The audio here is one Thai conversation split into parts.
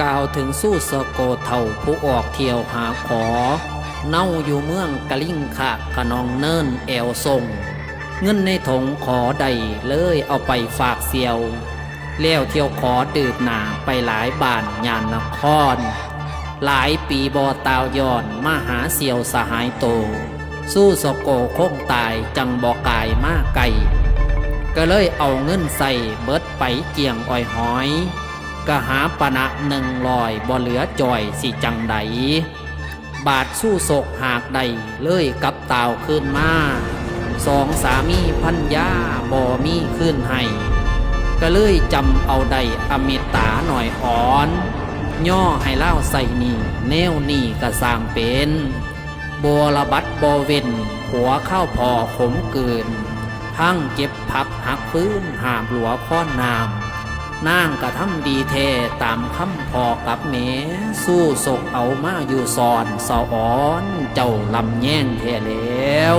กล่าวถึงสู้สโกเท่าผู้ออกเที่ยวหาขอ เน่าอยู่เมืองกะลิ่งขะกะนองเนินแอวทรงเงินในถงขอใดเลยเอาไปฝากเสียวแล้วเที่ยวขอดื่มหนาไปหลายบ้านยานนคร หลายปีบอตาวย้อนมาหาเสียวสหายโต สู้สโกโค้งตายจังบอกายมาไกลก็เลยเอาเงินใส่เบิดไปเจียงอ้อยหอย กหาปะนะหนึ่งลอยบ่เหลือจ่อยสิจังใด บาทสู้ศกหากใดเลยกับตาวขึ้นมาสองสามีพันยาบ่มีขึ้นให้ก็เลยจำเอาใดอมตตาหน่อยอ่อน ย่อให้เล่าใส่นี่แนวนี่ก็สร้างเป็นบัวระบัดบอเวนหัวเข้าพอขมเกิน ทั้งเก็บพักหักฟื้นหาบหลัวค้อนาม นางกระทำดีเทตามคำพอกับเมสู้ศกเอามาอยู่สอนสะอ้อน เจ้าลำแย่งเทแล้ว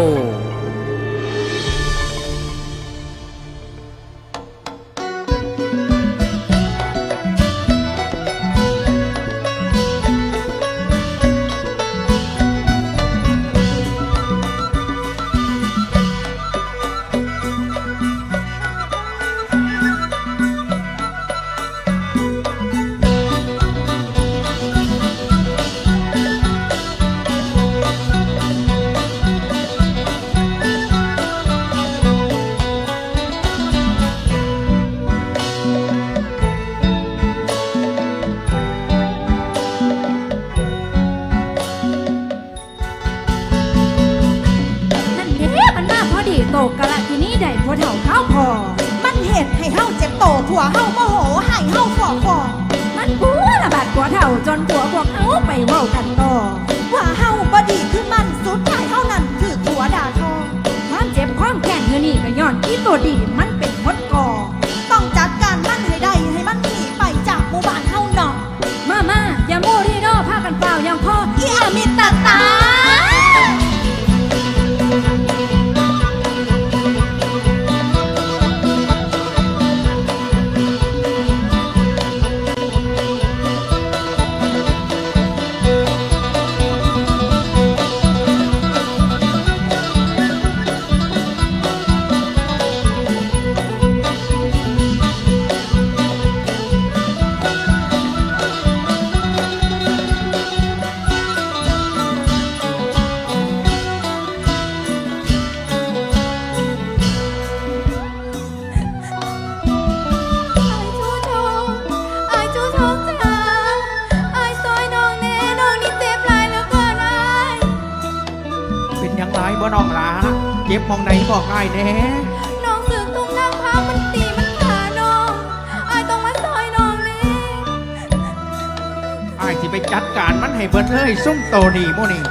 กะละทีนี้ได้พอเท่าข้าวพอ มันเหตุให้เฮาเจ็บโตผัวเฮาโมโหให้เฮาฟอฟอมันผัวระบาดผัวเท่าจนผัวพวกเขาไปเว้ากันต่อว่าเฮาบ่ดีคือมันสุดท้ายเฮานั้นคือผัวด่าทอความเจ็บความแค้นเธอนี่ก็ย้อนที่ตัวดีมันเป็นคนก่อต้องจัดการมันให้ได้ให้มันหนีไปจากหมู่บ้านเฮาเนาะมามาอย่าโมรีโดพากันเปล่าอย่างพ่ออีอามิตาตา บ่น้องหลาเจ็บมองไหนบอกง่ายแหน่น้องสึกตุ้งนางพามันตีมันขาน้องไอ้ต้องมาซอยน้องนี่อ้ายสิไปจัดการมันให้เบิดเลยซุ่มโตนี่โมนี่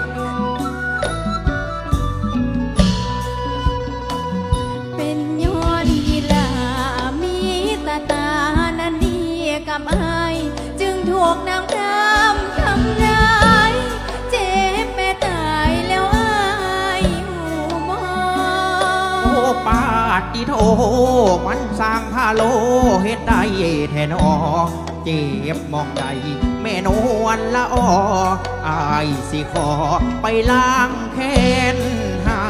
เป็นยอดกีฬามีตาตานันดีกับไอายจึงถูกนาง ดอีโทมันสร้างพาโลเฮ็ดได้แทนอเจ็บมองใดแม่นวลละออายสิขอไปล้างแค้นให้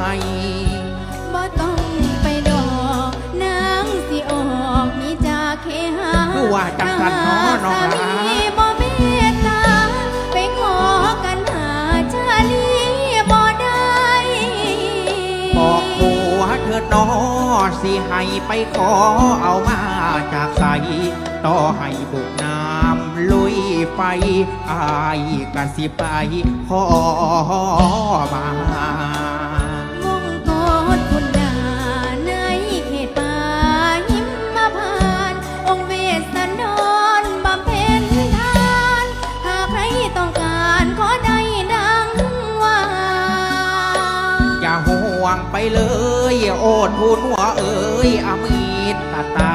บ่ต้องไปดอกนางสิออกนี่จากเคหาคือว่าจังสันน้อน้อง สิให้ไปขอเอามาจากใส ต่อให้บุกน้ำลุยไฟอายกะสิไปขอมา ไปเลยโอดทูนหัวเอ๋ยอมีตตาตา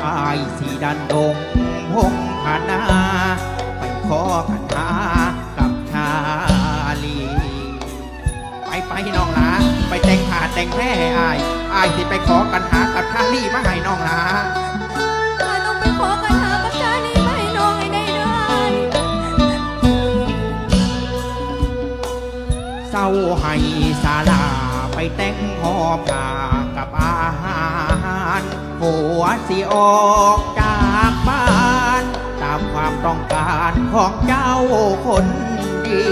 ไอสีดันดงพงพานาไปขอขันหากับชาลี ไปไปน้องหลาไปแต่งผาแต่งแพร่ไอ้ไอสิไปขอกันหากับชาลีมาให้น้องหลาต้องไปขอกันหากับชาลีมาให้น้องให้ได้ด้เศร้าให้สาลา แต่งหอผ้ากับอาหารหัวสิออกจากบ้าน ตามความต้องการของเจ้าคนดี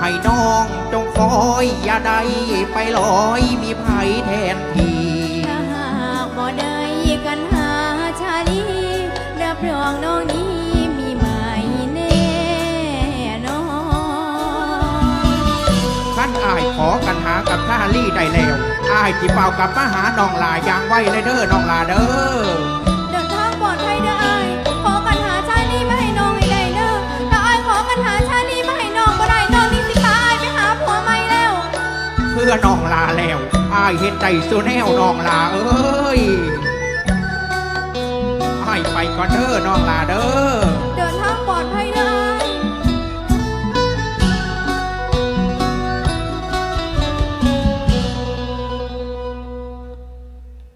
ให้น้องจงคอยอย่าได้ไปลอยมีภัยแทนที อายขอกันหากับท่าลี่ได้แล้วอายจิเป่ากับมาหาน้องลาอย่างไว้เลยเด้อน้องลาเด้อเดินทางปลอดภัยเด้ออายขอกันหาชาลีมาให้น้องให้ได้เด้อถ้าอายขอกันหาชาลีมาให้น้องบ่ได้น้องนี่สิพาอายไปหาผัวใหม่แล้ว เพื่อน้องลาแล้วอายเห็นใจสุแนวน้องลาเอ้ยอายไปก่อนเด้อน้องลาเด้อเดินทางปลอดภัยเด้ออาย